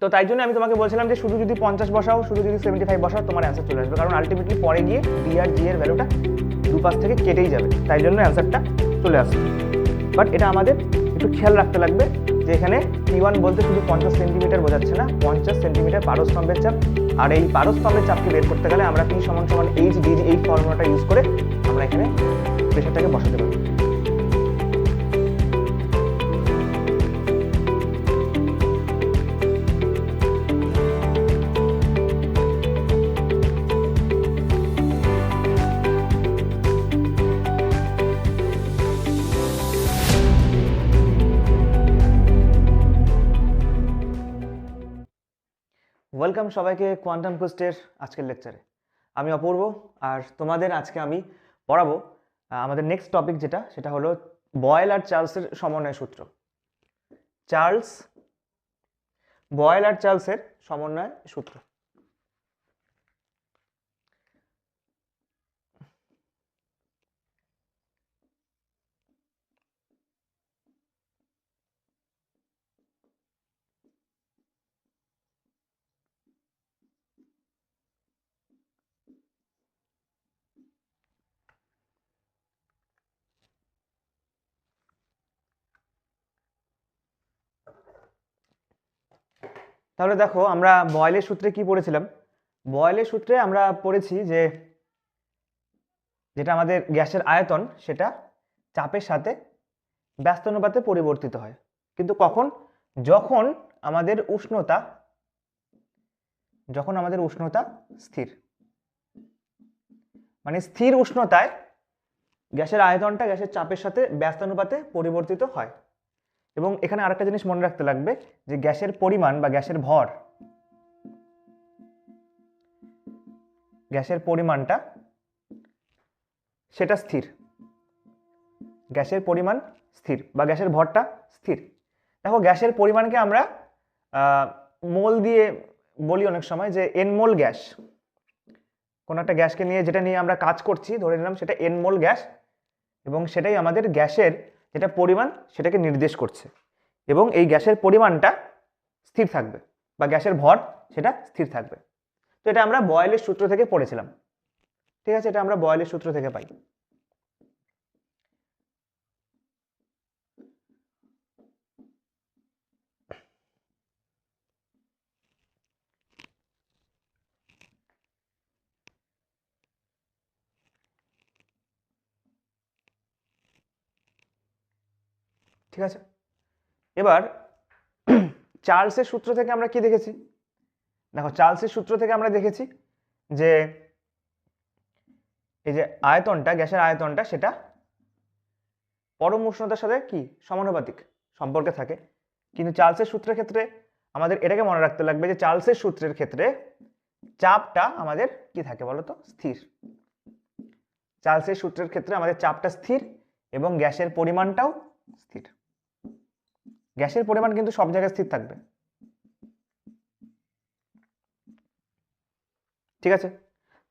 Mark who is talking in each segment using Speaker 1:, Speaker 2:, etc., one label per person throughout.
Speaker 1: তো তাই জন্য আমি তোমাকে বলছিলাম যে শুধু যদি পঞ্চাশ বসাও, শুধু যদি সেভেন্টি ফাইভ বসাও, তোমার অ্যান্সার চলে আসবে। কারণ আলটিমেটলি পরে গিয়ে ডি আর জি এর ভ্যালুটা দুপাশ থেকে কেটেই যাবে। তাই জন্য অ্যান্সারটা চলে আসবে। বাট এটা আমাদের একটু খেয়াল রাখতে লাগবে যে এখানে টি ওয়ান বলতে শুধু পঞ্চাশ সেন্টিমিটার বোঝাচ্ছে না, পঞ্চাশ সেন্টিমিটার পারস্তম্ভের চাপ। আর এই পারস্তম্ভের চাপকে বের করতে গেলে আমরা পি সমান সমান এইচ ডিজি এই ফর্মুলাটা ইউজ করে আমরা এখানে প্রেশারটাকে বসাতে পারি ওয়েলকাম সবাইকে কোয়ান্টাম কোস্টের আজকের লেকচারে আমি অপূর্ব, আর তোমাদের আজকে আমি পড়াবো আমাদের নেক্সট টপিক যেটা, সেটা হলো বয়েল আর চার্লসের সমন্বয় সূত্র। চার্লস বয়েল আর চার্লসের সমন্বয় সূত্র। তাহলে দেখো, আমরা বয়েলের সূত্রে কি পড়েছিলাম? বয়েলের সূত্রে আমরা পড়েছি যে, যেটা আমাদের গ্যাসের আয়তন, সেটা চাপের সাথে ব্যস্তানুপাতে পরিবর্তিত হয়। কিন্তু কখন? যখন আমাদের উষ্ণতা, যখন আমাদের উষ্ণতা স্থির। মানে স্থির উষ্ণতায় গ্যাসের আয়তনটা গ্যাসের চাপের সাথে ব্যস্তানুপাতে পরিবর্তিত হয়। এবং এখানে আরেকটা জিনিস মনে রাখতে লাগবে যে গ্যাসের পরিমাণ বা গ্যাসের ভর, গ্যাসের পরিমাণটা সেটা স্থির। গ্যাসের পরিমাণ স্থির বা গ্যাসের ভরটা স্থির। দেখো গ্যাসের পরিমাণকে আমরা মোল দিয়ে বলি অনেক সময় যে এনমোল গ্যাস। কোনো একটা গ্যাসকে নিয়ে যেটা নিয়ে আমরা কাজ করছি, ধরে নিলাম সেটা এনমোল গ্যাস এবং সেটাই আমাদের গ্যাসের যেটা পরিমাণ সেটাকে নির্দেশ করছে। এবং এই গ্যাসের পরিমাণটা স্থির থাকবে বা গ্যাসের ভর সেটা স্থির থাকবে। তো এটা আমরা বয়েলের সূত্র থেকে পড়েছিলাম। ঠিক আছে? এটা আমরা বয়েলের সূত্র থেকে পাই। ঠিক আছে? এবার চার্লসের সূত্র থেকে আমরা কি দেখেছি? দেখো, চার্লসের সূত্র থেকে আমরা দেখেছি যে এই যে আয়তনটা, গ্যাসের আয়তনটা সেটা পরম উষ্ণতার সাথে কি? সমানুপাতিক, সম্পর্কে থাকে। কিন্তু চার্লসের সূত্রের ক্ষেত্রে আমাদের এটাকে মনে রাখতে লাগবে যে চার্লসের সূত্রের ক্ষেত্রে চাপটা আমাদের কি থাকে বলো তো স্থির। চার্লসের সূত্রের ক্ষেত্রে আমাদের চাপটা স্থির এবং গ্যাসের পরিমাণটাও স্থির। গ্যাসের পরিমাণ কিন্তু সব জায়গায় স্থির থাকবে। ঠিক আছে?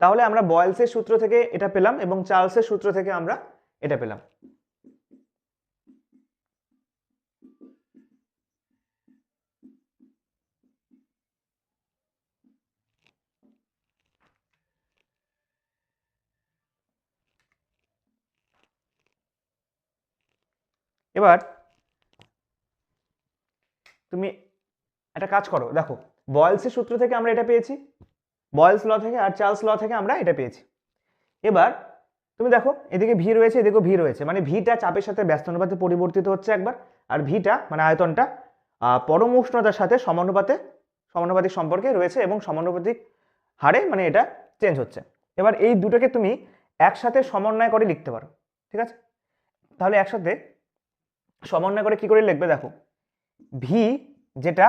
Speaker 1: তাহলে আমরা বয়েলসের সূত্র থেকে এটা পেলাম এবং চার্লসের সূত্র থেকে আমরা এটা পেলাম। এবার তুমি একটা কাজ করো, দেখো, বয়েলসের সূত্র থেকে আমরা এটা পেয়েছি, বয়েলস ল থেকে আর চার্লস ল থেকে আমরা এটা পেয়েছি। এবার তুমি দেখো, এদিকে ভি রয়েছে এদিকে ভি রয়েছে মানে ভিটা চাপের সাথে ব্যস্ত অনুপাতে পরিবর্তিত হচ্ছে একবার, আর ভিটা মানে আয়তনটা পরম উষ্ণতার সাথে সমানুপাতে, সমানুপাতিক সম্পর্কে রয়েছে এবং সমানুপাতিক হারে মানে এটা চেঞ্জ হচ্ছে। এবার এই দুটোকে তুমি একসাথে সমন্বয় করে লিখতে পারো, ঠিক আছে? তাহলে একসাথে সমন্বয় করে কি করে লিখবে দেখো ভি যেটা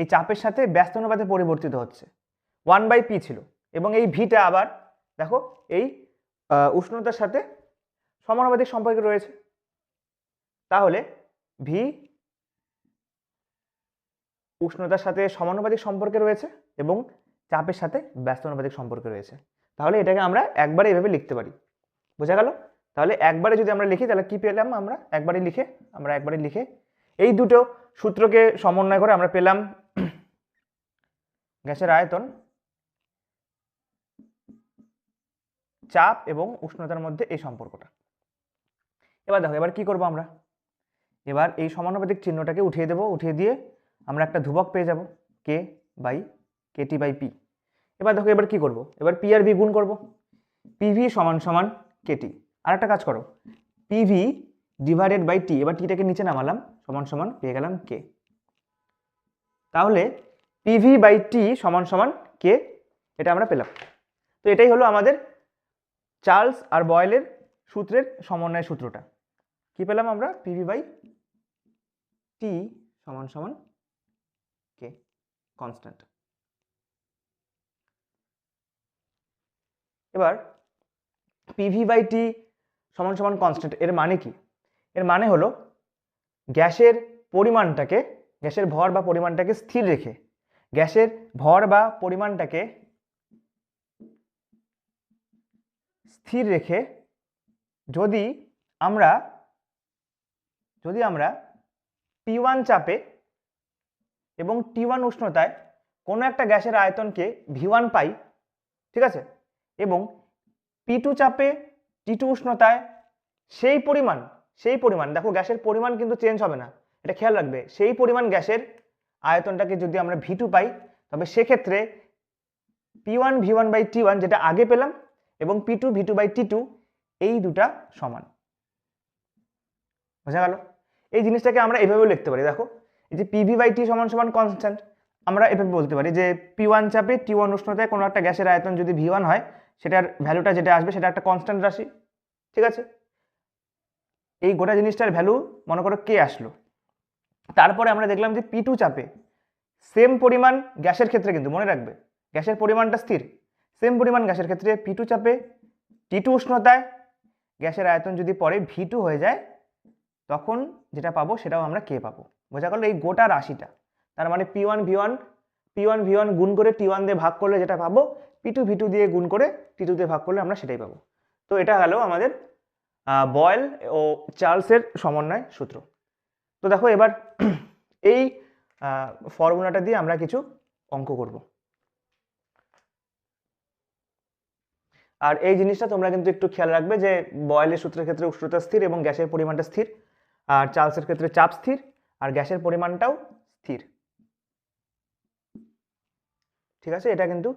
Speaker 1: এই চাপের সাথে ব্যস্ত অনুপাতে পরিবর্তিত হচ্ছে। ওয়ান বাই পি ছিল এবং এই ভিটা আবার দেখো এই উষ্ণতার সাথে সমানুপাতিক সম্পর্কে রয়েছে। তাহলে ভি উষ্ণতার সাথে সমানুপাতিক সম্পর্কে রয়েছে এবং চাপের সাথে ব্যস্ত অনুপাতিক সম্পর্কে রয়েছে। তাহলে এটাকে আমরা একবারে এভাবে লিখতে পারি। বোঝা গেল? তাহলে একবারে যদি আমরা লিখি তাহলে কি পেলাম আমরা? একবারে লিখে, আমরা একবারে লিখে এই দুটো সূত্রকে সমন্বয় করে আমরা পেলাম গ্যাসের আয়তন, চাপ এবং উষ্ণতার মধ্যে এই সম্পর্কটা। এবার দেখো, এবার কি করব আমরা? এবার এই সমানুপাতিক চিহ্নটাকে উঠিয়ে দেবো, উঠিয়ে দিয়ে আমরা একটা ধ্রুবক পেয়ে যাব K by K T by P এবার দেখো, এবার কি করব? এবার পি আর ভি গুণ করব। পিভি সমান সমান কেটি আর একটা কাজ করো পিভি ডিভাইডেড বাই টি এবার টিটাকে নিচে নামালাম সমান সমান পেয়ে গেলাম কে তাহলে পিভি বাই টি সমান সমান কে এটা আমরা পেলাম। তো এটাই হলো আমাদের চার্লস আর বয়েলের সূত্রের সমন্বয় সূত্রটা। কি পেলাম আমরা? পিভি বাই টি সমান সমান কে কনস্ট্যান্ট এবার পিভি বাই টি সমান সমান কনস্ট্যান্ট এর মানে কি? এর মানে হলো গ্যাসের পরিমাণটাকে, গ্যাসের ভর বা পরিমাণটাকে স্থির রেখে, গ্যাসের ভর বা পরিমাণটাকে স্থির রেখে যদি আমরা যদি আমরা পি ওয়ান চাপে এবং টি ওয়ান উষ্ণতায় কোনো একটা গ্যাসের আয়তনকে ভি ওয়ান পাই, ঠিক আছে? এবং পি টু চাপে টি টু উষ্ণতায় সেই পরিমাণ সেই পরিমাণ, দেখো গ্যাসের পরিমাণ কিন্তু চেঞ্জ হবে না। এটা খেয়াল রাখবে, সেই পরিমাণ গ্যাসের আয়তনটাকে যদি আমরা ভি টু পাই, তবে সেক্ষেত্রে P one V one by T one যেটা আগে পেলাম এবং P two V two by T two এই দুটা সমান। বোঝা গেল? এই জিনিসটাকে আমরা এভাবেও লিখতে পারি, দেখো। এই যে পিভি বাই টি সমান সমান কনস্ট্যান্ট আমরা এভাবে বলতে পারি যে পি ওয়ান চাপে টি ওয়ান উষ্ণতায় কোনো একটা গ্যাসের আয়তন যদি ভি ওয়ান হয়, সেটার ভ্যালুটা যেটা আসবে সেটা একটা কনস্ট্যান্ট রাশি, ঠিক আছে? এই গোটা জিনিসটার ভ্যালু মনে করো কে আসলো। তারপরে আমরা দেখলাম যে পি চাপে সেম পরিমাণ গ্যাসের ক্ষেত্রে কিন্তু, মনে রাখবে, গ্যাসের পরিমাণটা স্থির। সেম পরিমাণ গ্যাসের ক্ষেত্রে পি চাপে টি টু উষ্ণতায় গ্যাসের আয়তন যদি পরে ভি হয়ে যায়, তখন যেটা পাবো সেটাও আমরা কে পাবো। বোঝা গেল এই গোটা রাশিটা। তার মানে P one V one P one V one গুণ করে টি ওয়ান দিয়ে ভাগ করলে যেটা পাবো পি টু ভি টু দিয়ে গুণ করে টি টু দিয়ে ভাগ করলে আমরা সেটাই পাবো। তো এটা গেল আমাদের বয়েল ও চার্লসের সমন্বয় সূত্র। তো দেখো এবার এই ফর্মুলাটা দিয়ে আমরা কিছু অঙ্ক করব। আর এই জিনিসটা তোমরা কিন্তু একটু খেয়াল রাখবে যে বয়েলের সূত্রের ক্ষেত্রে উষ্ণতা স্থির এবং গ্যাসের পরিমাণটা স্থির, আর চার্লসের ক্ষেত্রে চাপ স্থির, আর গ্যাসের পরিমাণটাও স্থির। ঠিক আছে? এটা কিন্তু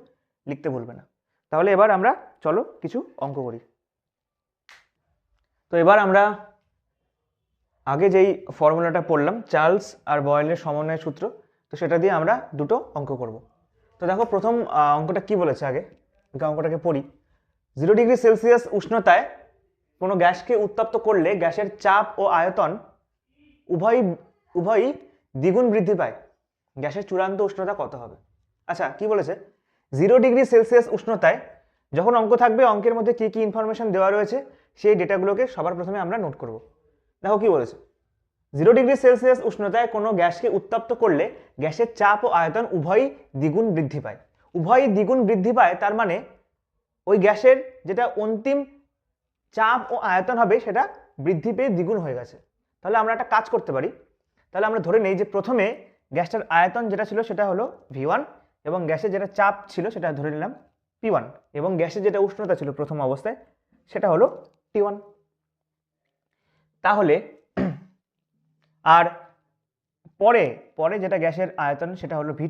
Speaker 1: লিখতে ভুলবে না। তাহলে এবার আমরা, চলো কিছু অঙ্ক করি। তো এবার আমরা আগে যেই ফর্মুলাটা পড়লাম চার্লস আর বয়েলের সমন্বয় সূত্র, তো সেটা দিয়ে আমরা দুটো অঙ্ক করব। তো দেখো, প্রথম অঙ্কটা কি বলেছে আগে? অঙ্কটাকে পড়ি। জিরো ডিগ্রি সেলসিয়াস উষ্ণতায় কোনো গ্যাসকে উত্তপ্ত করলে গ্যাসের চাপ ও আয়তন উভয়, উভয়ই দ্বিগুণ বৃদ্ধি পায়। গ্যাসের চূড়ান্ত উষ্ণতা কত হবে? আচ্ছা কি বলেছে? জিরো ডিগ্রি সেলসিয়াস উষ্ণতায় যখন অঙ্ক থাকবে, অঙ্কের মধ্যে কী কী ইনফরমেশন দেওয়া রয়েছে? সেই ডেটাগুলোকে সবার প্রথমে আমরা নোট করব। দেখো কি বলেছে? জিরো ডিগ্রি সেলসিয়াস উষ্ণতায় কোনো গ্যাসকে উত্তপ্ত করলে গ্যাসের চাপ ও আয়তন উভয়ই দ্বিগুণ বৃদ্ধি পায়। উভয়ই দ্বিগুণ বৃদ্ধি পায় তার মানে ওই গ্যাসের যেটা অন্তিম চাপ ও আয়তন হবে সেটা বৃদ্ধি পেয়ে দ্বিগুণ হয়ে গেছে। তাহলে আমরা একটা কাজ করতে পারি। তাহলে আমরা ধরে নেই যে প্রথমে গ্যাসটার আয়তন যেটা ছিল সেটা হলো ভি ওয়ান এবং গ্যাসের যেটা চাপ ছিল সেটা ধরে নিলাম পি ওয়ান এবং গ্যাসের যেটা উষ্ণতা ছিল প্রথম অবস্থায় সেটা হলো টি ওয়ান তাহলে, আর পরে পরে যেটা গ্যাসের আয়তন, সেটা হলো ভি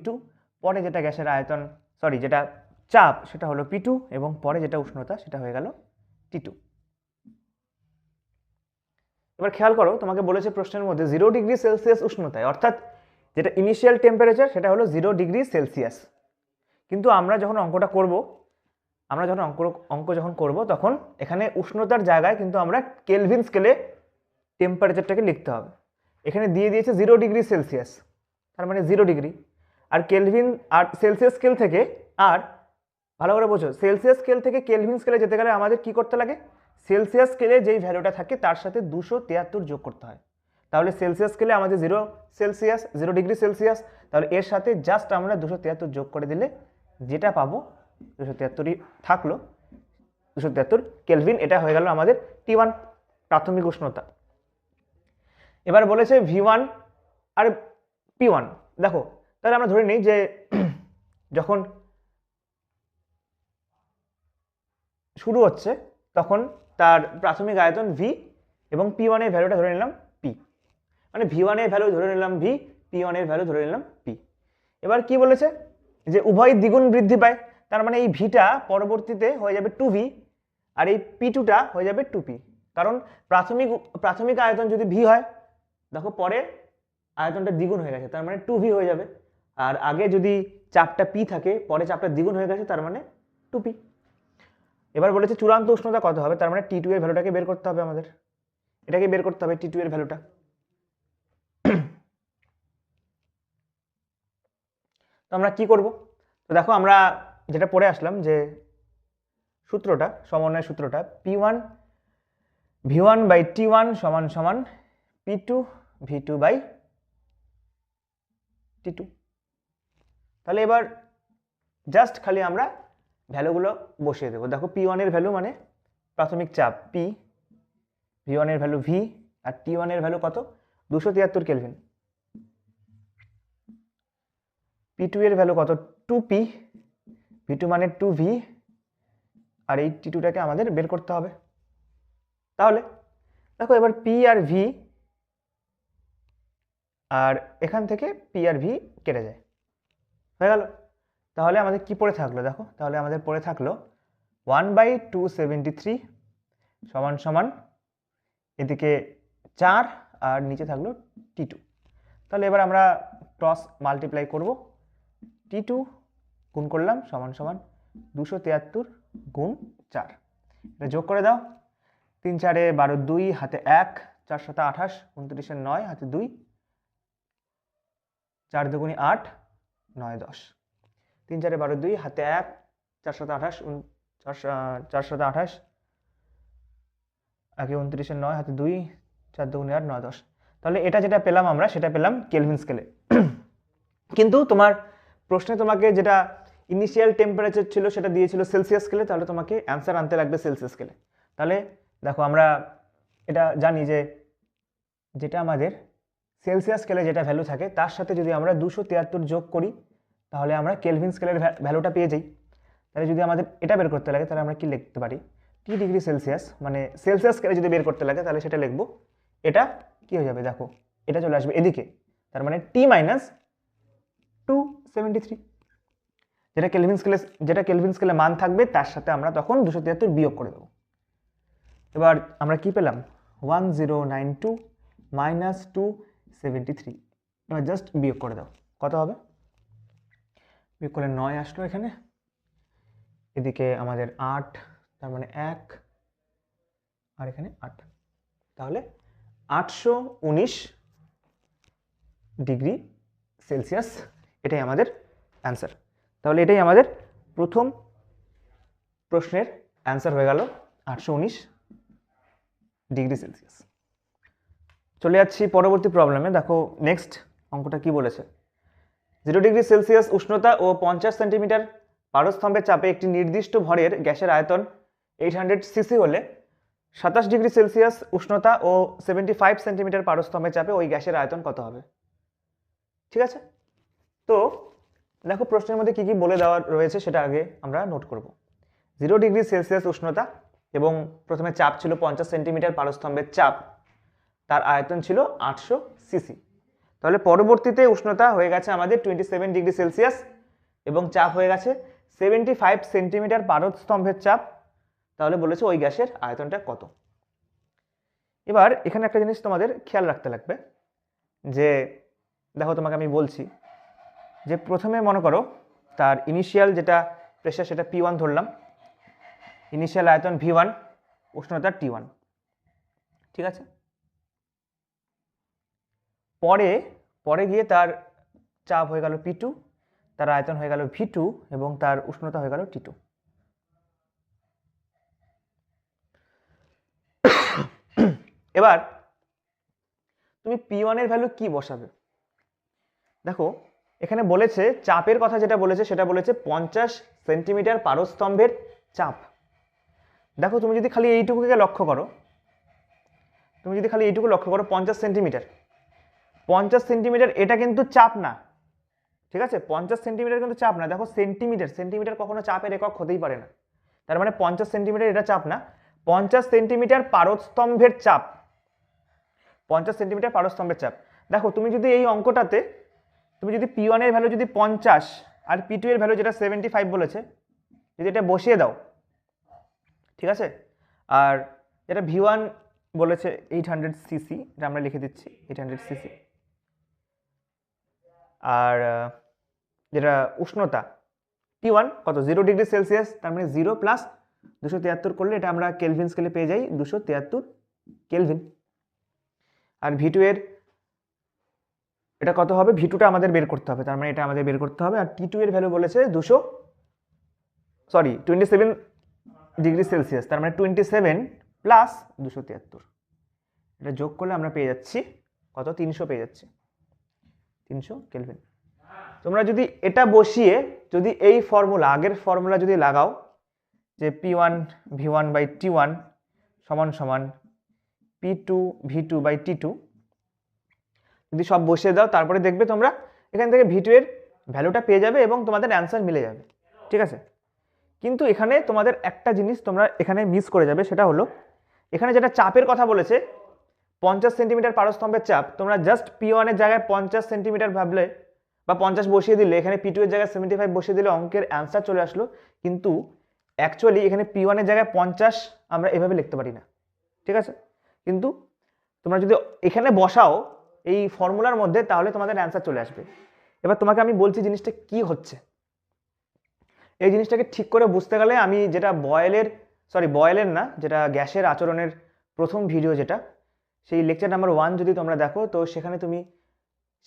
Speaker 1: পরে যেটা গ্যাসের আয়তন সরি যেটা চাপ, সেটা হলো পি এবং পরে যেটা উষ্ণতা, সেটা হয়ে গেল টু এবার খেয়াল করো, তোমাকে বলেছে প্রশ্নের মধ্যে জিরো ডিগ্রি সেলসিয়াস উষ্ণতায়, অর্থাৎ যেটা ইনিশিয়াল টেম্পারেচার সেটা হলো জিরো ডিগ্রি সেলসিয়াস কিন্তু আমরা যখন অঙ্কটা করব আমরা যখন অঙ্ক অঙ্ক যখন করব, তখন এখানে উষ্ণতার জায়গায় কিন্তু আমরা কেলভিন স্কেলে টেম্পারেচারটাকে লিখতে হবে। এখানে দিয়ে দিয়েছে জিরো ডিগ্রি সেলসিয়াস তার মানে জিরো ডিগ্রি আর কেলভিন আর সেলসিয়াস স্কেল থেকে, আর ভালো করে বোঝো সেলসিয়াস স্কেল থেকে কেলভিন স্কেলে যেতে গেলে আমাদের কি করতে লাগে? সেলসিয়াস স্কেলে যেই ভ্যালুটা থাকে, তার সাথে দুশো তিয়াত্তর যোগ করতে হয়। তাহলে সেলসিয়াস স্কেলে আমাদের zero Celsius zero degree Celsius তাহলে এর সাথে জাস্ট আমরা দুশো তিয়াত্তর যোগ করে দিলে যেটা পাবো দুশো তিয়াত্তরই থাকল। দুশো তিয়াত্তর কেলভিন, এটা হয়ে গেল আমাদের টি ওয়ান প্রাথমিক উষ্ণতা। এবার বলেছে ভি ওয়ান আর পি ওয়ান। দেখো, তাহলে আমরা ধরে নিই যে যখন শুরু হচ্ছে, তখন তার প্রাথমিক আয়তন ভি এবং পি ওয়ানের ভ্যালুটা ধরে নিলাম পি মানে ভি ওয়ানের ভ্যালু ধরে নিলাম ভি পি ওয়ানের ভ্যালু ধরে নিলাম পি এবার কি বলেছে? যে উভয় দ্বিগুণ বৃদ্ধি পায়। তার মানে এই ভিটা পরবর্তীতে হয়ে যাবে টু ভি আর এই পি টুটা হয়ে যাবে টু পি কারণ প্রাথমিক প্রাথমিক আয়তন যদি ভি হয়, দেখো পরে আয়তনটা দ্বিগুণ হয়ে গেছে, তার মানে টু ভি হয়ে যাবে। আর আগে যদি চাপটা পি থাকে, পরে চাপটা দ্বিগুণ হয়ে গেছে, তার মানে টু পি এবার বলেছে চূড়ান্ত উষ্ণতা কত হবে? তার মানে টি টু এর ভ্যালুটাকে বের করতে হবে আমাদের। এটাকে বের করতে হবে টি টু এর ভ্যালুটা। তো আমরা কি করব? তো দেখো আমরা যেটা পড়ে আসলাম যে সূত্রটা, সমন্বয় সূত্রটা P one V one by T one সমান সমান P two V two by T two তাহলে এবার জাস্ট খালি আমরা ভ্যালুগুলো বসিয়ে দেবো। দেখো পি ওয়ানের ভ্যালু মানে প্রাথমিক চাপ পি ভি ওয়ানের ভ্যালু ভি আর টি ওয়ানের ভ্যালু কত? দুশো তিয়াত্তর কেলভিন পি টু এর ভ্যালু কত? টু পি ভি টু মানে টু ভি আর এই টি টুটাকে আমাদের বের করতে হবে। তাহলে দেখো এবার পি আর ভি আর এখান থেকে পি আর ভি কেটে যায়। হয়ে গেল। তাহলে আমাদের কি পড়ে থাকল দেখো? তাহলে আমাদের পড়ে থাকল one by two seventy three সমান সমান এদিকে চার আর নিচে থাকল টি টু তাহলে এবার আমরা ক্রস মাল্টিপ্লাই করব। টি টু গুণ করলাম সমান সমান দুশো তিয়াত্তর গুণ চার। এটা যোগ করে দাও। তিন চারে বারো দুই, হাতে এক, চার সাথে আঠাশ, উনত্রিশে নয়, হাতে দুই, চার দুগুণি আট, নয় দশ। তিন চারে বারো দুই, হাতে এক, চার সাথে আঠাশ চার সাথে আঠাশ আগে উনত্রিশে নয়, হাতে দুই, চার দুগুণি আট, নয় দশ। তাহলে এটা যেটা পেলাম আমরা, সেটা পেলাম কেলভিন স্কেলে। কিন্তু তোমার প্রশ্নে তোমাকে যেটা ইনিশিয়াল টেম্পারেচার ছিল সেটা দিয়েছিল সেলসিয়াস স্কেলে তাহলে তোমাকে অ্যান্সার আনতে লাগবে সেলসিয়াস স্কেলে তাহলে দেখো আমরা এটা জানি যে যেটা আমাদের সেলসিয়াস স্কেলে যেটা ভ্যালু থাকে, তার সাথে যদি আমরা দুশো তিয়াত্তর যোগ করি, তাহলে আমরা কেলভিন স্কেলের ভ্যালুটা পেয়ে যাই। তাহলে যদি আমাদের এটা বের করতে লাগে, তাহলে আমরা কি লিখতে পারি? টি ডিগ্রি সেলসিয়াস মানে সেলসিয়াস স্কেলে যদি বের করতে লাগে, তাহলে সেটা লিখব, এটা কি হয়ে যাবে? দেখো, এটা চলে আসবে এদিকে, তার মানে T minus two seventy three যেটা কেলভিন স্কেলে যেটা কেলভিন স্কেলে মান থাকবে, তার সাথে আমরা তখন দুশো তিয়াত্তর বিয়োগ করে দেবো। এবার আমরা কি পেলাম? One zero nine two minus two seventy three এবার জাস্ট বিয়োগ করে দাও। কত হবে? বিয়োগ করলে নয় আসলো এখানে। এদিকে আমাদের আট, তার মানে এক, আর এখানে আট। তাহলে আটশো উনিশ ডিগ্রি সেলসিয়াস এটাই আমাদের অ্যান্সার তাহলে এটাই আমাদের প্রথম প্রশ্নের অ্যান্সার হয়ে গেল আটশো উনিশ ডিগ্রি সেলসিয়াস চলে যাচ্ছি পরবর্তী প্রবলেমে দেখো নেক্সট অঙ্কটা কি বলেছে? জিরো ডিগ্রি সেলসিয়াস উষ্ণতা ও পঞ্চাশ সেন্টিমিটার পারস্তম্ভের চাপে একটি নির্দিষ্ট ভরের গ্যাসের আয়তন এইট হান্ড্রেড সিসি হলে সাতাশ ডিগ্রি সেলসিয়াস উষ্ণতা ও সেভেন্টি ফাইভ সেন্টিমিটার পারস্তম্ভের চাপে ওই গ্যাসের আয়তন কত হবে? ঠিক আছে? তো দেখো প্রশ্নের মধ্যে কী কী বলে দেওয়া রয়েছে সেটা আগে আমরা নোট করব। জিরো ডিগ্রি সেলসিয়াস উষ্ণতা এবং প্রথমে চাপ ছিল পঞ্চাশ সেন্টিমিটার পারস্তম্ভের চাপ, তার আয়তন ছিল আটশো সিসি তাহলে পরবর্তীতে উষ্ণতা হয়ে গেছে আমাদের টোয়েন্টি সেভেন ডিগ্রি সেলসিয়াস এবং চাপ হয়ে গেছে সেভেন্টি ফাইভ সেন্টিমিটার পারস্তম্ভের চাপ, তাহলে বলেছে ওই গ্যাসের আয়তনটা কত। এবার এখানে একটা জিনিস তোমাদের খেয়াল রাখতে লাগবে, যে দেখো তোমাকে আমি বলছি যে প্রথমে মনে করো তার ইনিশিয়াল যেটা প্রেশার সেটা পি ওয়ান ধরলাম ইনিশিয়াল আয়তন ভি ওয়ান উষ্ণতা টি ওয়ান ঠিক আছে? পরে পরে গিয়ে তার চাপ হয়ে গেল পি টু তার আয়তন হয়ে গেল ভি টু এবং তার উষ্ণতা হয়ে গেল টি টু এবার তুমি পি ওয়ানের ভ্যালু কি বসাবে? দেখো এখানে বলেছে, চাপের কথা যেটা বলেছে, সেটা বলেছে পঞ্চাশ সেন্টিমিটার পারস্তম্ভের চাপ। দেখো, তুমি যদি খালি এইটুকুকে লক্ষ্য করো, তুমি যদি খালি এইটুকু লক্ষ্য করো, পঞ্চাশ সেন্টিমিটার। পঞ্চাশ সেন্টিমিটার এটা কিন্তু চাপ না। ঠিক আছে? পঞ্চাশ সেন্টিমিটার কিন্তু চাপ না। দেখো, সেন্টিমিটার সেন্টিমিটার কখনো চাপের একক হতেই পারে না। তার মানে পঞ্চাশ সেন্টিমিটার এটা চাপ না। পঞ্চাশ সেন্টিমিটার পারস্তম্ভের চাপ। পঞ্চাশ সেন্টিমিটার পারস্তম্ভের চাপ। দেখো, তুমি যদি এই অঙ্কটাতে তুমি যদি পি ওয়ানের ভ্যালু যদি পঞ্চাশ আর পি টু এর ভ্যালু যেটা সেভেন্টি ফাইভ বলেছে, যদি এটা বসিয়ে দাও, ঠিক আছে? আর যেটা ভি ওয়ান বলেছে এইট হান্ড্রেড সিসি এটা আমরা লিখে দিচ্ছি এইট হান্ড্রেড সিসি আর যেটা উষ্ণতা টি ওয়ান কত? জিরো ডিগ্রি সেলসিয়াস তার মানে জিরো প্লাস দুশো তিয়াত্তর করলে এটা আমরা কেলভিন স্কেলে পেয়ে যাই, দুশো তিয়াত্তর কেলভিন আর ভি টু এর এটা কত হবে? ভি টুটা আমাদের বের করতে হবে। তার মানে এটা আমাদের বের করতে হবে। আর টি টু এর ভ্যালু বলেছে দুশো sorry twenty seven degree Celsius তার মানে টোয়েন্টি সেভেন প্লাস দুশো তিয়াত্তর। এটা যোগ করলে আমরা পেয়ে যাচ্ছি কত? তিনশো পেয়ে যাচ্ছি। তিনশো কেলভিন তোমরা যদি এটা বসিয়ে যদি এই ফর্মুলা আগের ফর্মুলা যদি লাগাও, যে P one V one by T one সমান সমান P two V two by T two যদি সব বসিয়ে দাও, তারপরে দেখবে তোমরা এখান থেকে ভি টু এর ভ্যালুটা পেয়ে যাবে এবং তোমাদের অ্যান্সার মিলে যাবে। ঠিক আছে? কিন্তু এখানে তোমাদের একটা জিনিস তোমরা এখানে মিস করে যাবে, সেটা হলো, এখানে যেটা চাপের কথা বলেছে, পঞ্চাশ সেন্টিমিটার পারস্তম্ভের চাপ, তোমরা জাস্ট পি ওয়ানের জায়গায় পঞ্চাশ সেন্টিমিটার ভাবলে বা পঞ্চাশ বসিয়ে দিলে, এখানে পি টু এর জায়গায় সেভেন্টি ফাইভ বসিয়ে দিলে অঙ্কের অ্যান্সার চলে আসলো, কিন্তু অ্যাকচুয়ালি এখানে পি ওয়ানের জায়গায় পঞ্চাশ আমরা এভাবে লিখতে পারি না। ঠিক আছে? কিন্তু তোমরা যদি এখানে বসাও এই ফর্মুলার মধ্যে তাহলে তোমাদের অ্যান্সার চলে আসবে। এবার তোমাকে আমি বলছি জিনিসটা কি হচ্ছে। এই জিনিসটাকে ঠিক করে বুঝতে গেলে আমি যেটা বয়েলের সরি বয়েলের না, যেটা গ্যাসের আচরণের প্রথম ভিডিও যেটা, সেই লেকচার নাম্বার ওয়ান যদি তোমরা দেখো, তো সেখানে তুমি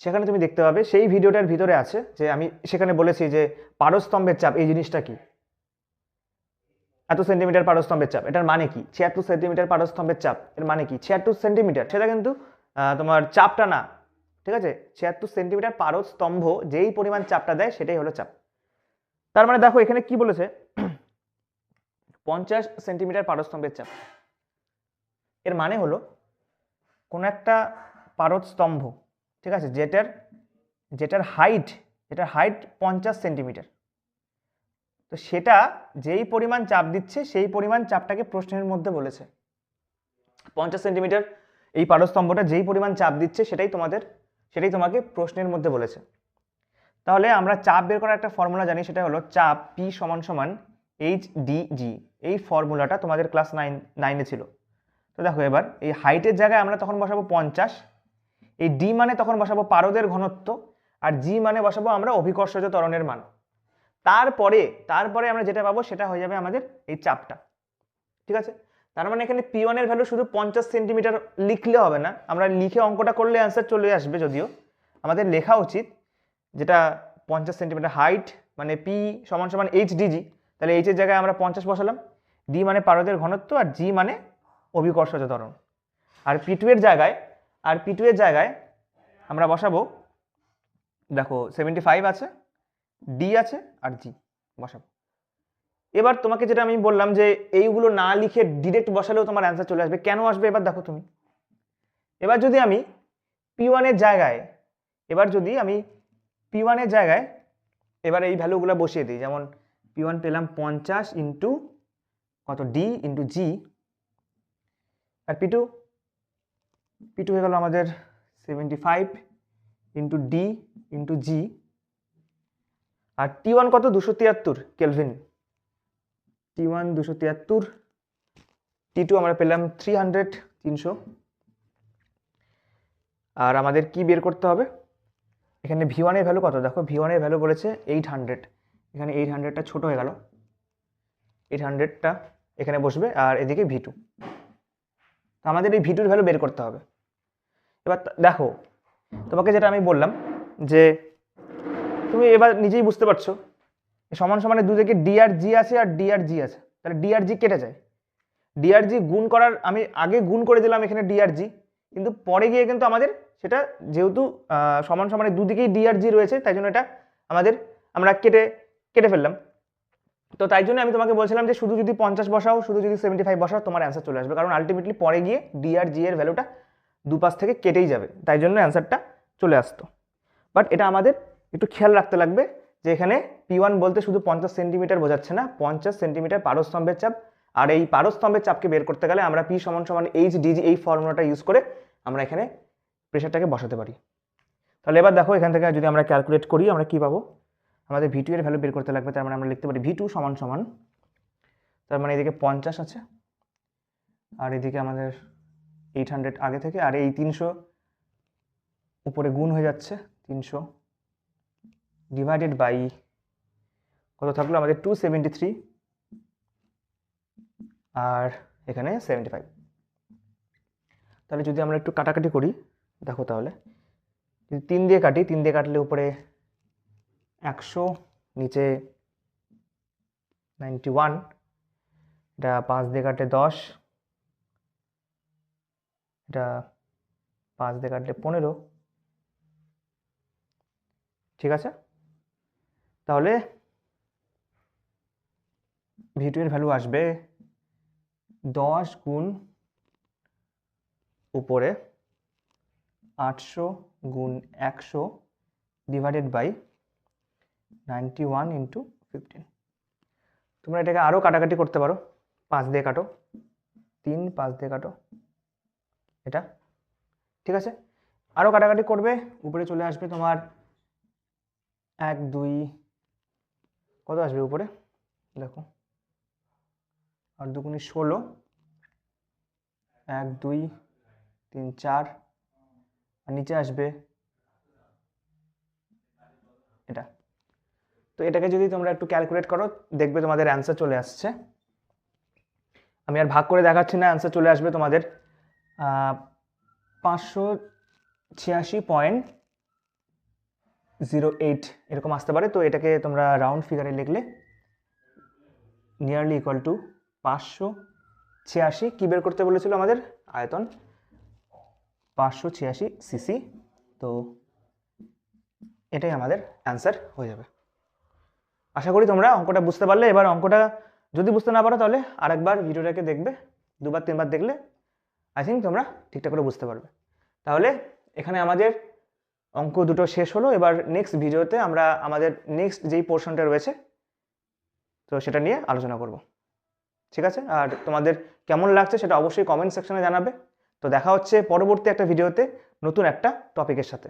Speaker 1: সেখানে তুমি দেখতে পাবে, সেই ভিডিওটার ভিতরে আছে যে আমি সেখানে বলেছি যে পারস্তম্ভের চাপ, এই জিনিসটা কি? এত সেন্টিমিটার পারস্তম্ভের চাপ, এটার মানে কি? ছিয়াত্তর সেন্টিমিটার পারস্তম্ভের চাপ, এর মানে কি? ছিয়াত্তর সেন্টিমিটার সেটা কিন্তু তোমার চাপটা না, ঠিক আছে? ছিয়াত্তর সেন্টিমিটার পারস্তম্ভ যেই পরিমাণ চাপটা দেয় সেটাই হলো চাপ। তার মানে দেখো এখানে কি বলেছে? পঞ্চাশ সেন্টিমিটার পারস্তম্ভের চাপ। এর মানে হলো কোনো একটা পারস্তম্ভ ঠিক আছে? যেটার যেটার হাইট যেটার হাইট পঞ্চাশ সেন্টিমিটার। তো সেটা যেই পরিমাণ চাপ দিচ্ছে সেই পরিমাণ চাপটাকে প্রশ্নের মধ্যে বলেছে। পঞ্চাশ সেন্টিমিটার এই পারস্তম্ভটা যেই পরিমাণ চাপ দিচ্ছে সেটাই তোমাদের, সেটাই তোমাকে প্রশ্নের মধ্যে বলেছে। তাহলে আমরা চাপ বের করার একটা ফর্মুলা জানি, সেটা হলো চাপ পি সমান সমান এইচ ডি জি এই ফর্মুলাটা তোমাদের ক্লাস নাইন নাইনে ছিল। তো দেখো এবার, এই হাইটের জায়গায় আমরা তখন বসাবো পঞ্চাশ, এই ডি মানে তখন বসাবো পারদের ঘনত্ব, আর জি মানে বসাবো আমরা অভিকর্ষজ ত্বরণের মান। তারপরে তারপরে আমরা যেটা পাবো সেটা হয়ে যাবে আমাদের এই চাপটা। ঠিক আছে? তার মানে এখানে পি ওয়ানের ভ্যালু শুধু পঞ্চাশ সেন্টিমিটার লিখলে হবে না। আমরা লিখে অঙ্কটা করলে অ্যান্সার চলে আসবে যদিও। আমাদের লেখা উচিত যেটা পঞ্চাশ সেন্টিমিটার হাইট মানে পি সমান সমান এইচ ডিজি তাহলে এইচের জায়গায় আমরা পঞ্চাশ বসালাম। ডি মানে পারদের ঘনত্ব আর জি মানে অভিকর্ষজ ত্বরণ। আর পি টু এর জায়গায়, আর পি টু এর জায়গায় আমরা বসাবো, দেখো সেভেন্টি ফাইভ আছে ডি আছে আর জি বসাবো। এবার তোমাকে যেটা আমি বললাম যে এইগুলো না লিখে ডিরেক্ট বসালেও তোমার অ্যান্সার চলে আসবে। কেন আসবে? এবার দেখো তুমি। এবার যদি আমি পি ওয়ানের জায়গায়, এবার যদি আমি পি ওয়ানের জায়গায় এবার এই ভ্যালুগুলো বসিয়ে দিই, যেমন পি ওয়ান পেলাম পঞ্চাশ ইন্টু কত? ডি ইন্টু জি আর পি টু পি টু হয়ে গেল আমাদের seventy five into D into G আর টি ওয়ান কত? দুশো তিয়াত্তর কেলভিন টি ওয়ান দুশো তিয়াত্তর টি টু আমরা পেলাম থ্রি হান্ড্রেড তিনশো। আর আমাদের কি বের করতে হবে? এখানে ভি ওয়ানের ভ্যালু কত? দেখো ভি ওয়ানের ভ্যালু বলেছে এইট হান্ড্রেড এখানে এইট হান্ড্রেডটা ছোটো হয়ে গেল। এইট হান্ড্রেডটা এখানে বসবে আর এদিকে ভি টু আমাদের এই ভি টুর ভ্যালু বের করতে হবে। এবার দেখো, তোমাকে যেটা আমি বললাম যে, তুমি এবার নিজেই বুঝতে পারছ সমান সমানে দুদিকে ডি আর জি আছে আর ডি আর জি আছে। তাহলে ডি আর জি কেটে যায়। ডি আর জি গুণ করার, আমি আগে গুণ করে দিলাম এখানে ডি আর জি কিন্তু পরে গিয়ে কিন্তু আমাদের সেটা যেহেতু সমান সমানে দুদিকেই ডি আর জি রয়েছে, তাই জন্য এটা আমাদের আমরা কেটে কেটে ফেললাম। তো তাই জন্য আমি তোমাকে বলছিলাম যে শুধু যদি পঞ্চাশ বসাও, শুধু যদি সেভেন্টি ফাইভ বসাও, তোমার অ্যান্সার চলে আসবে। কারণ আলটিমেটলি পরে গিয়ে ডি আর জি এর ভ্যালুটা দুপাশ থেকে কেটেই যাবে। তাই জন্য অ্যান্সারটা চলে আসতো। বাট এটা আমাদের একটু খেয়াল রাখতে লাগবে। যে এখানে পি ওয়ান বলতে শুধু পঞ্চাশ সেন্টিমিটার বোঝাচ্ছে না, পঞ্চাশ সেন্টিমিটার পারস্তম্ভের চাপ। আর এই পারস্তম্ভের চাপকে বের করতে গেলে আমরা পি সমান সমান এইচ ডিজি এই ফর্মুলাটা ইউজ করে আমরা এখানে প্রেশারটাকে বসাতে পারি। তাহলে এবার দেখো এখান থেকে যদি আমরা ক্যালকুলেট করি, আমরা কি পাবো? আমাদের ভি এর ভ্যালু বের করতে লাগবে, তার মানে আমরা লিখতে পারি ভি টু সমান সমান, তার মানে এদিকে পঞ্চাশ আছে, আর এদিকে আমাদের এইট হান্ড্রেড আগে থেকে, আর এই তিনশো উপরে গুণ হয়ে যাচ্ছে, তিনশো ডিভাইডেড বাই কত থাকল? আমাদের টু সেভেন্টি থ্রি আর এখানে সেভেন্টি ফাইভ তাহলে যদি আমরা একটু কাটাকাটি করি, দেখো তাহলে। যদি তিন দিয়ে কাটি, তিন দিয়ে কাটলে উপরে একশো, নিচে নাইনটি ওয়ান এটা পাঁচ দিয়ে কাটলে দশ, এটা পাঁচ দিয়ে কাটলে পনেরো। ঠিক আছে? তাহলে ভি টু এর ভ্যালু আসবে দশ গুণ উপরে আটশো গুণ একশো divided by ninety one into fifteen তোমরা এটাকে আরও কাটাকাটি করতে পারো। পাঁচ দিয়ে কাটো। তিন, পাঁচ দিয়ে কাটো। এটা। ঠিক আছে? আরও কাটাকাটি করবে। উপরে চলে আসবে তোমার এক, দুই কত আসবে উপরে? দেখো। আর দুগুনি ষোলো। এক, দুই, তিন, চার। আর নিচে আসবে এটা। তো এটাকে যদি তোমরা একটু ক্যালকুলেট করো, দেখবে তোমাদের অ্যান্সার চলে আসছে। আমি আর ভাগ করে দেখাচ্ছি না অ্যান্সার চলে আসবে তোমাদের পাঁচশো ছিয়াশি পয়েন্ট জিরো এইট এরকম আসতে পারে, তো এটাকে তোমরা রাউন্ড ফিগারে লিখলে নিয়ারলি ইকুয়াল টু পাঁচশো ছিয়াশি। কী বের করতে বলেছিল আমাদের? আয়তন পাঁচশো ছিয়াশি সিসি তো এটাই আমাদের অ্যান্সার হয়ে যাবে। আশা করি তোমরা অঙ্কটা বুঝতে পারলে। এবার অঙ্কটা যদি বুঝতে না পারো তাহলে আরেকবার ভিডিওটাকে দেখবে, দুবার তিনবার দেখলে আই থিঙ্ক তোমরা ঠিকঠাক করে বুঝতে পারবে। তাহলে এখানে আমাদের অঙ্ক দুটো শেষ হলো, এবার নেক্সট ভিডিওতে আমরা আমাদের নেক্সট যেই পোর্শনটা রয়েছে, তো সেটা নিয়ে আলোচনা করব। ঠিক আছে? আর তোমাদের কেমন লাগছে সেটা অবশ্যই কমেন্ট সেকশনে জানাবে। তো দেখা হচ্ছে পরবর্তী একটা ভিডিওতে নতুন একটা টপিকের সাথে।